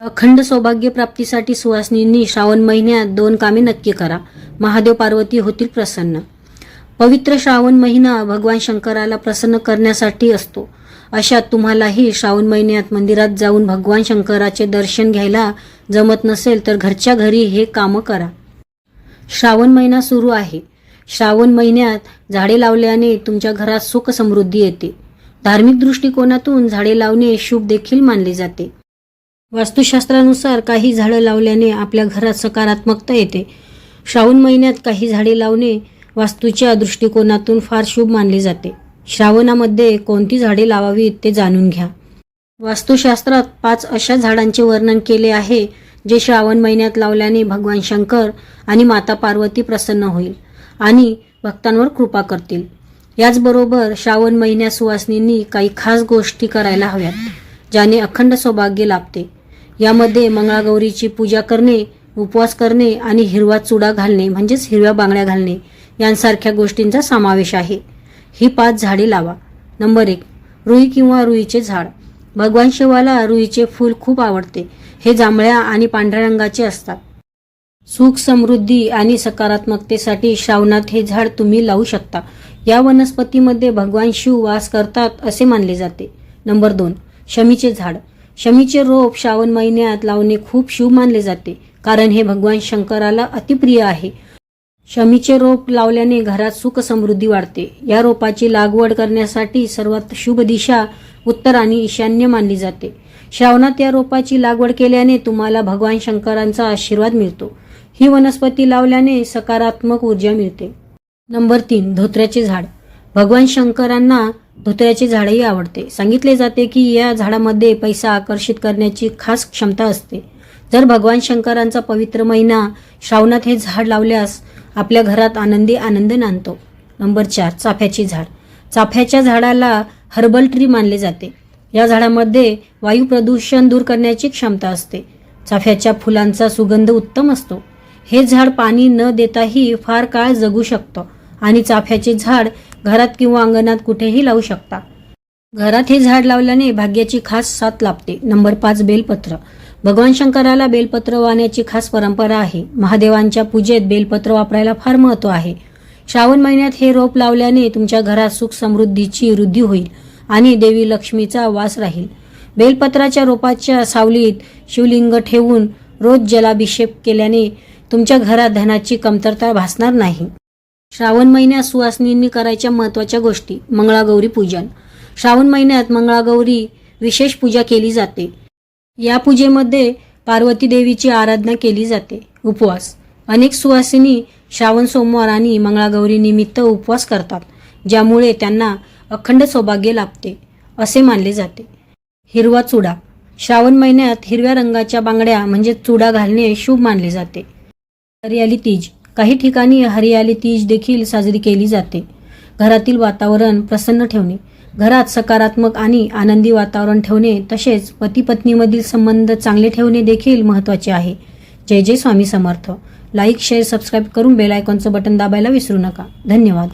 अखंड सौभाग्य प्राप्तीसाठी सुवासिनींनी श्रावण महिन्यात दोन कामे नक्की करा. महादेव पार्वती होतील प्रसन्न. पवित्र श्रावण महिना भगवान शंकराला प्रसन्न करण्यासाठी असतो. अशात तुम्हालाही श्रावण महिन्यात मंदिरात जाऊन भगवान शंकराचे दर्शन घ्यायला जमत नसेल तर घरच्या घरी हे कामं करा. श्रावण महिना सुरू आहे. श्रावण महिन्यात झाडे लावल्याने तुमच्या घरात सुख समृद्धी येते. धार्मिक दृष्टिकोनातून झाडे लावणे शुभ देखील मानले जाते. वास्तुशास्त्रानुसार काही झाडं लावल्याने आपल्या घरात सकारात्मकता येते. श्रावण महिन्यात काही झाडे लावणे वास्तूच्या दृष्टिकोनातून फार शुभ मानले जाते. श्रावणामध्ये कोणती झाडे लावावीत ते जाणून घ्या. वास्तुशास्त्रात पाच अशा झाडांचे वर्णन केले आहे जे श्रावण महिन्यात लावल्याने भगवान शंकर आणि माता पार्वती प्रसन्न होईल आणि भक्तांवर कृपा करतील. याचबरोबर श्रावण महिन्यात सुवासिनींनी काही खास गोष्टी करायला हव्यात ज्याने अखंड सौभाग्य लाभते. यामध्ये मंगळागौरीची पूजा करणे उपवास करणे आणि हिरवा चुडा घालणे म्हणजेच हिरव्या बांगड्या घालणे यांसारख्या गोष्टींचा समावेश आहे. ही पाच झाडे लावा. नंबर एक रुई किंवा रुईचे झाड. भगवान शिवाला रुईचे फूल खूप आवडते. हे जांभळ्या आणि पांढऱ्या रंगाचे असतात. सुख समृद्धी आणि सकारात्मकतेसाठी श्रावणात हे झाड तुम्ही लावू शकता. या वनस्पतीमध्ये भगवान शिव वास करतात असे मानले जाते. नंबर दोन शमीचे झाड. शमीचे रोप श्रावण महिन्यात लावणे खूप शुभ मानले जाते कारण हे भगवान शंकराला अतिप्रिय आहे. शमीचे रोप लावल्याने घरात सुख समृद्धी वाढते. या रोपाची लागवड करण्यासाठी सर्वात शुभ दिशा उत्तर आणि ईशान्य मानली जाते. श्रावणात या रोपाची लागवड केल्याने तुम्हाला भगवान शंकरांचा आशीर्वाद मिळतो. ही वनस्पती लावल्याने सकारात्मक ऊर्जा मिळते. नंबर तीन धोत्र्याचे झाड. भगवान शंकरांना धोत्र्याचे झाडही आवडते. सांगितले जाते की या झाडामध्ये पैसा आकर्षित करण्याची खास क्षमता असते. जर भगवान शंकरांचा पवित्र महिना श्रावणात हे झाड लावल्यास आपल्या घरात आनंदी आनंद नांदतो. नंबर चार चाफ्याची झाड. चाफ्याच्या झाडाला हर्बल ट्री मानले जाते. या झाडामध्ये वायू प्रदूषण दूर करण्याची क्षमता असते. चाफ्याच्या फुलांचा सुगंध उत्तम असतो. हे झाड पाणी न देताही फार काळ जगू शकतं. आणि चाफ्याचे झाड घरात किंवा अंगणात कुठेही लावू शकता. घरात हे झाड लावल्याने भाग्याची खास साथ लाभते. नंबर पाच बेलपत्र. भगवान शंकराला बेलपत्र वाहण्याची खास परंपरा आहे. महादेवांच्या पूजेत बेलपत्र वापरायला फार महत्त्व आहे. श्रावण महिन्यात हे रोप लावल्याने तुमच्या घरात सुख समृद्धीची वृद्धी होईल आणि देवी लक्ष्मीचा वास राहील. बेलपत्राच्या रोपाच्या सावलीत शिवलिंग ठेवून रोज जलाभिषेक केल्याने तुमच्या घरात धनाची कमतरता भासणार नाही. श्रावण महिन्यात सुवासिनींनी करायच्या महत्त्वाच्या गोष्टी मंगळागौरी पूजन. श्रावण महिन्यात मंगळागौरी विशेष पूजा केली जाते. या पूजेमध्ये पार्वती देवीची आराधना केली जाते उपवास. अनेक सुवासिनी श्रावण सोमवार आणि मंगळागौरी निमित्त उपवास करतात ज्यामुळे त्यांना अखंड सौभाग्य लाभते असे मानले जाते. हिरवा चुडा. श्रावण महिन्यात हिरव्या रंगाच्या बांगड्या म्हणजे चुडा घालणे शुभ मानले जाते. हरियाली तीज. काही ठिकाणी हरियाली तीज देखील साजरी केली जाते. घरातील वातावरण प्रसन्न ठेवणे घरात सकारात्मक आणि आनंदी वातावरण ठेवणे तसेच पती पत्नीमधील संबंध चांगले ठेवणे देखील महत्त्वाचे आहे. जय जय Swami Samarth. Like share subscribe करून बेल आयकॉनचं बटन दाबायला विसरू नका. धन्यवाद.